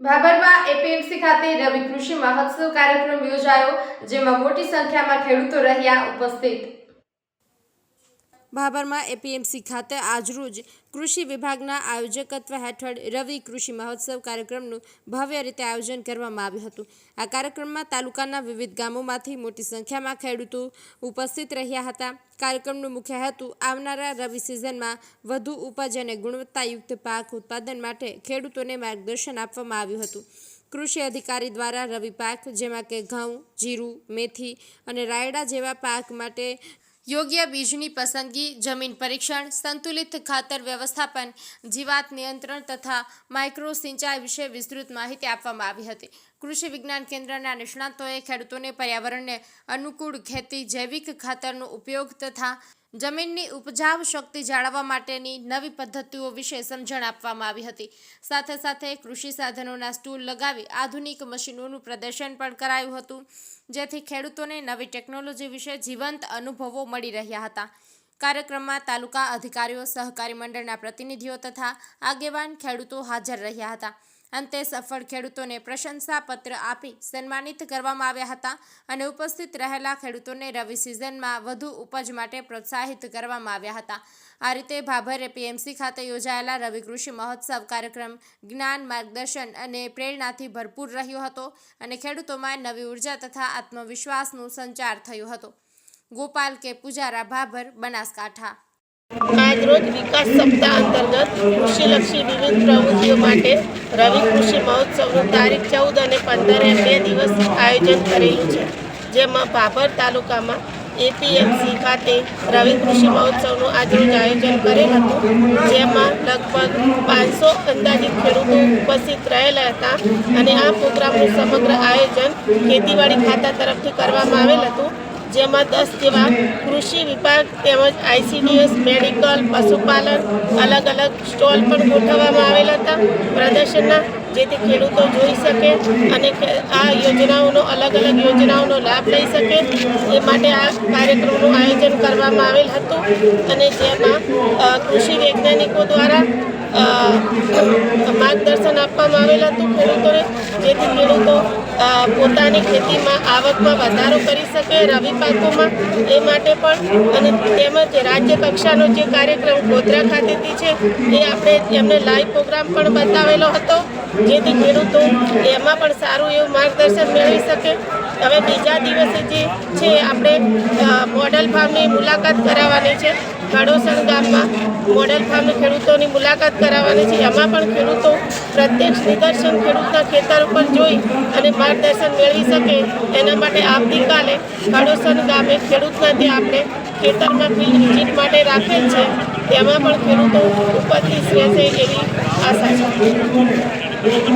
ભાભરમાં APMC ખાતે રવિ કૃષિ મહોત્સવ કાર્યક્રમ યોજાયો જેમાં મોટી સંખ્યામાં ખેડૂતો રહ્યા ઉપસ્થિત. ભાભરમાં એપીએમસી ખાતે આજરોજ કૃષિ વિભાગના આયોજકત્વ હેઠળ રવિ કૃષિ મહોત્સવ કાર્યક્રમનું ભવ્ય રીતે આયોજન કરવામાં આવ્યું હતું. આ કાર્યક્રમમાં તાલુકાના વિવિધ ગામોમાંથી મોટી સંખ્યામાં ખેડૂતો ઉપસ્થિત રહ્યા હતા. કાર્યક્રમનો મુખ્ય હેતુ આવનારા રવિ સિઝનમાં વધુ ઉપજ અને ગુણવત્તાયુક્ત પાક ઉત્પાદન માટે ખેડૂતોને માર્ગદર્શન આપવામાં આવ્યું હતું. કૃષિ અધિકારી દ્વારા રવિ પાક જેમાં કે ઘઉં, જીરું, મેથી અને રાયડા જેવા પાક માટે યોગ્ય બીજની પસંદગી, જમીન પરીક્ષણ, સંતુલિત ખાતર વ્યવસ્થાપન, જીવાત નિયંત્રણ તથા માઇક્રો સિંચાઈ વિશે વિસ્તૃત માહિતી આપવામાં આવી હતી. કૃષિ વિજ્ઞાન કેન્દ્રના નિષ્ણાતોએ ખેડૂતોને પર્યાવરણને અનુકૂળ ખેતી જૈવિક ખાતરનો ઉપયોગ તથા જમીનની ઉપજાવ શક્તિ જાળવવા માટેની નવી પદ્ધતિઓ વિશે સમજણ આપવામાં આવી હતી. સાથે સાથે કૃષિ સાધનોના સ્ટૂલ લગાવી આધુનિક મશીનોનું પ્રદર્શન પણ કરાયું હતું, જેથી ખેડૂતોને નવી ટેકનોલોજી વિશે જીવંત અનુભવો મળી રહ્યા હતા. કાર્યક્રમમાં તાલુકા અધિકારીઓ, સહકારી મંડળના પ્રતિનિધિઓ તથા આગેવાન ખેડૂતો હાજર રહ્યા હતા. અંતે સફળ ખેડૂતોને પ્રશંસાપત્ર આપી સન્માનિત કરવામાં આવ્યા હતા અને ઉપસ્થિત રહેલા ખેડૂતોને રવિ સિઝનમાં વધુ ઉપજ માટે પ્રોત્સાહિત કરવામાં આવ્યા હતા. આ રીતે ભાભરે પીએમસી ખાતે યોજાયેલા રવિ કૃષિ મહોત્સવ કાર્યક્રમ જ્ઞાન, માર્ગદર્શન અને પ્રેરણાથી ભરપૂર રહ્યો હતો અને ખેડૂતોમાં નવી ઊર્જા તથા આત્મવિશ્વાસનું સંચાર થયો હતો. ગોપાલ કે પુજારા ભાભર, બનાસકાંઠા. આજરોજ વિકાસ સપ્તાહ અંતર્ગત કૃષિલક્ષી વિવિધ પ્રવૃત્તિઓ માટે રવિ કૃષિ મહોત્સવનું તારીખ ચૌદ અને પંદરે બે દિવસ આયોજન કરેલું છે, જેમાં ભાભર તાલુકામાં એપીએમસી ખાતે રવિ કૃષિ મહોત્સવનું આજરોજ આયોજન કરેલ હતું, જેમાં લગભગ પાંચસો અંદાજિત ખેડૂતો ઉપસ્થિત રહેલા હતા અને આ પ્રોગ્રામનું સમગ્ર આયોજન ખેતીવાડી ખાતા તરફથી કરવામાં આવેલ હતું. જેમાં દસ જેવા કૃષિ વિભાગ તેમજ આઈસીડીએસ, મેડિકલ, પશુપાલન અલગ અલગ સ્ટોલ પણ ગોઠવવામાં આવેલા હતા. પ્રદર્શનના જેથી ખેડૂતો જોઈ શકે અને આ યોજનાઓનો અલગ અલગ યોજનાઓનો લાભ લઈ શકે. એ માટે આ કાર્યક્રમનું આયોજન કરવામાં આવેલ હતું અને જેમાં કૃષિ વૈજ્ઞાનિકો દ્વારા માર્ગદર્શન આપવામાં આવેલ હતું ખેડૂતોને. જેથી ખેડૂતો પોતાની ખેતીમાં આવકમાં વધારો કરી શકે રવિ પાકોમાં. એ માટે પણ અને તેમજ રાજ્ય કક્ષાનો જે કાર્યક્રમ ગોધરા ખાતેથી છે, એ આપણે એમને લાઈવ પ્રોગ્રામ પણ બતાવેલો હતો. જેથી ખેડૂતો એમાં પણ સારું એવું માર્ગદર્શન મેળવી શકે. હવે બીજા દિવસે જે છે, આપણે મોડલ ફાર્મની મુલાકાત કરાવવાની છે. ખાડોસણ ગામમાં મોડલ ફાર્મ ખેડૂતોની મુલાકાત કરાવવાની છે. એમાં પણ ખેડૂતો પ્રત્યક્ષ નિદર્શન ખેડૂતના ખેતર ઉપર જોઈ અને માર્ગદર્શન મેળવી શકે. એના માટે આવતીકાલે ખડોસણ ગામે ખેડૂતના ત્યાં આપણે ખેતરમાં ફિલ્ડ વિઝિટ માટે રાખેલ છે. તેમાં પણ ખેડૂતો ઉપસ્થિત રહેશે એવી આશા છે. outro